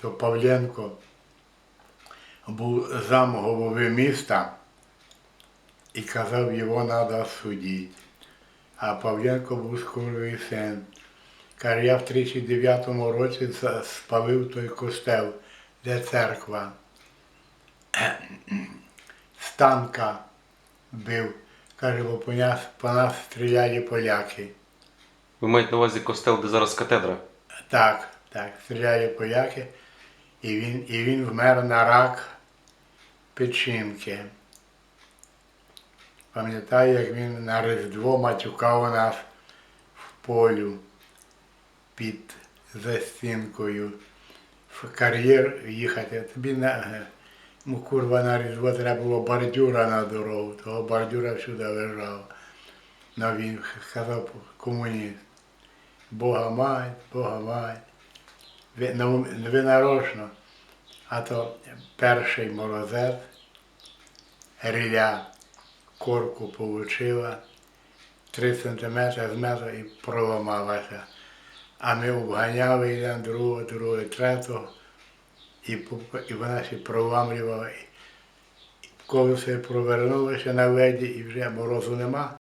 то Павленко був зам голови міста і казав, його треба судити. А Павленко був скоровий син. Каже, я в 39-му році спалив той костел, де церква. З танка бив. Каже, бо по нас, по нас стріляли поляки. Ви маєте на увазі костел, де зараз катедра? Так, так, стріляли поляки. І він, і він вмер на рак печінки. Пам'ятаю, як він на Різдво матюкав нас в полю під застінкою. В кар'єр їхати. Тобі на, ну, курва на Різдво треба було бордюра на дорогу, того бордюра всюди лежав. Ну, він сказав комуніст. Бога мать, Бога мать. Ви, ну. А то перший морозець, ріля корку получила, 3 сантиметри з метра і проламалася. А ми обганяли один другого, другого, третього, і, і вона ще проламлювала. Коли все провернулося на леді і вже морозу нема,